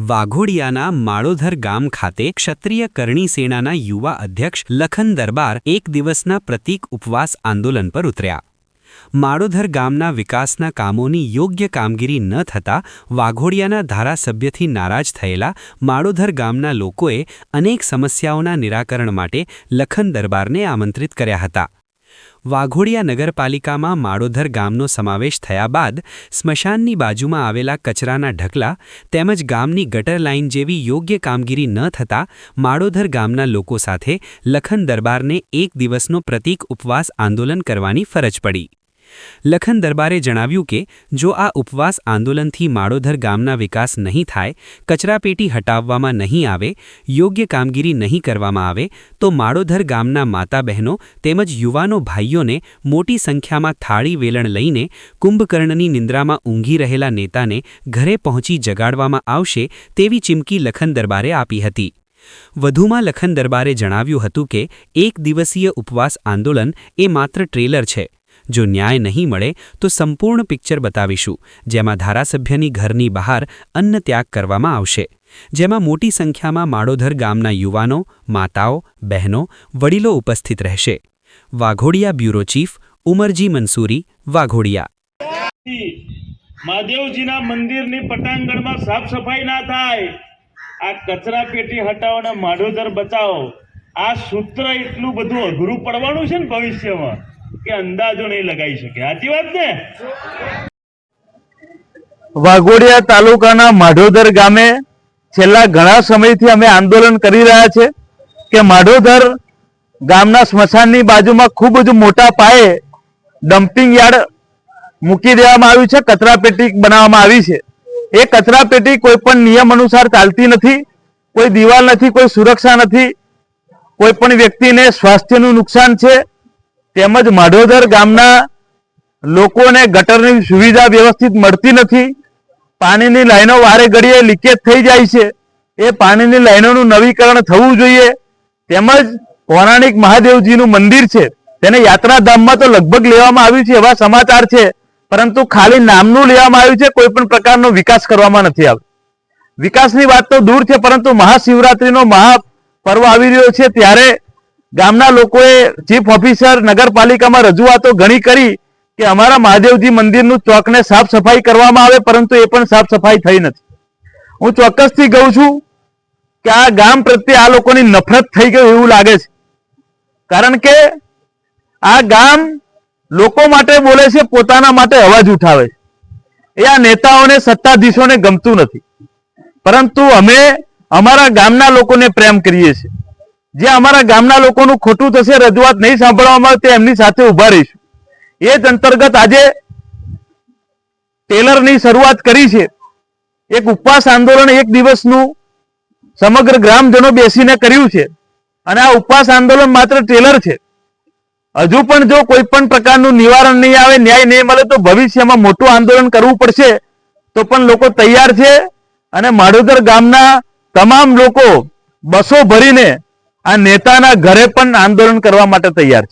વાઘોડિયાના માળોધર ગામ ખાતે ક્ષત્રિય કરણી સેનાના યુવા અધ્યક્ષ લખન દરબાર એક દિવસના પ્રતીક ઉપવાસ આંદોલન પર ઉતર્યા. માળોધર ગામના વિકાસના કામોની યોગ્ય કામગીરી ન થતાં વાઘોડિયાના ધારાસભ્યથી નારાજ થયેલા માળોધર ગામના લોકોએ અનેક સમસ્યાઓના નિરાકરણ માટે લખન દરબારને આમંત્રિત કર્યા હતા. વાઘોડિયા નગરપાલિકામાં માળોધર ગામનો સમાવેશ થયા બાદ સ્મશાનની બાજુમાં આવેલા કચરાના ઢકલા તેમજ ગામની ગટર લાઇન જેવી યોગ્ય કામગીરી ન થતાં માળોધર ગામના લોકો સાથે લખન દરબારને એક દિવસનો પ્રતીક ઉપવાસ આંદોલન કરવાની ફરજ પડી. લખન દરબારે જણાવ્યું કે, જો આ ઉપવાસ આંદોલનથી માળોધર ગામના વિકાસ નહીં થાય, કચરાપેટી હટાવવામાં નહીં આવે, યોગ્ય કામગીરી નહીં કરવામાં આવે, તો માળોધર ગામના માતા બહેનો તેમજ યુવાનો ભાઈઓને મોટી સંખ્યામાં થાળી વેલણ લઈને કુંભકર્ણની નિંદ્રામાં ઊંઘી રહેલા નેતાને ઘરે પહોંચી જગાડવામાં આવશે તેવી ચીમકી લખન દરબારે આપી હતી. વધુમાં લખન દરબારે જણાવ્યું હતું કે, એક દિવસીય ઉપવાસ આંદોલન એ માત્ર ટ્રેલર છે. જો ન્યાય નહીં મળે, તો સંપૂર્ણ પિક્ચર બતાવીશું, જેમાં ધારાસભ્યની ઘરની બહાર અન્ન ત્યાગ કરવામાં આવશે. જેમાં મોટી સંખ્યામાં માળોધર ગામના યુવાનો, માતાઓ, બહેનો, વડીલો ઉપસ્થિત રહેશે. Waghodia bureau chief, Umarji Mansuri, Waghodia. મહાદેવજીના મંદિરની પટાંગણમાં સાફ સફાઈ ના થાય. આ કચરા પેટી હટાવો માઢોધર બચાવો. આ સૂત્ર એટલું બધું અઘરું પડવાનું છે ને ભવિષ્યમાં? કે અંદાજો નહીં લગાવી શકે. સાચી વાત ને? વાઘોડિયા તાલુકાના માઢોદર ગામે છેલ્લા ઘણા સમયથી અમે આંદોલન કરી રહ્યા છે કે માઢોદર ગામના સ્મશાનની બાજુમાં ખૂબ જ મોટા પાયે ડમ્પિંગ યાર્ડ મૂકી દેવામાં આવ્યું છે કચરાપેટી બનાવવામાં આવી છે. એ કચરાપેટી કોઈ પણ નિયમ અનુસાર ચાલતી નથી, કોઈ દિવાલ નથી, કોઈ સુરક્ષા નથી, કોઈ પણ વ્યક્તિને સ્વાસ્થ્યનું નુકસાન છે તેમજ માઢોદર ગામના લોકોને ગટરની સુવિધા વ્યવસ્થિત મળતી નથી. પાણીની લાઈનો વારે ઘડીએ લીકેજ થઈ જાય છે. એ પાણીની લાઈનોનું નવીકરણ થવું જોઈએ. તેમજ પૌરાણિક મહાદેવજીનું મંદિર છે. તેને યાત્રાધામમાં તો લગભગ લેવામાં આવ્યું છે એવા સમાચાર છે. પરંતુ ખાલી નામનું લેવામાં આવ્યું છે, કોઈ પણ પ્રકારનો વિકાસ કરવામાં નથી આવ્યો. વિકાસની વાત તો દૂર છે, પરંતુ મહાશિવરાત્રિનો મહાપર્વ આવી રહ્યો છે. ત્યારે ગામના લોકોએ ચીફ ઓફિસર નગરપાલિકામાં રજૂઆતો ઘણી કરી કે અમારા મહાદેવજી મંદિરનું ચોકને સાફ સફાઈ કરવામાં આવે, પરંતુ એ પણ સાફ સફાઈ થઈ નથી. હું ચોક્કસથી કહું છું કે આ ગામ પ્રત્યે આ લોકોની નફરત થઈ ગઈ એવું લાગે છે. કારણ કે આ ગામ લોકો માટે બોલે છે, પોતાના માટે અવાજ ઉઠાવે છે. એ આ નેતાઓને, સત્તાધીશોને ગમતું નથી. પરંતુ અમે અમારા ગામના લોકોને પ્રેમ કરીએ છીએ. જે અમારા ગામના લોકોનું ખોટું થશે, રજૂઆત નહીં સાંભળવામાં આવે તે એમની સાથે ઊભા રહીશું. એ જ અંતર્ગત આજે ટેલરની શરૂઆત કરી છે. એક ઉપવાસ આંદોલન એક દિવસનું સમગ્ર ગ્રામજનો બેસીને કર્યું છે. અને આ ઉપવાસ આંદોલન માત્ર ટેલર છે. હજુ પણ જો કોઈ પણ પ્રકારનું નિવારણ નહીં આવે, ન્યાય નહીં મળે, તો ભવિષ્યમાં મોટું આંદોલન કરવું પડશે. તો પણ લોકો તૈયાર છે. અને માડોદર ગામના તમામ લોકો બસો ભરીને આ નેતાના ઘરે પણ આંદોલન કરવા માટે તૈયાર છે.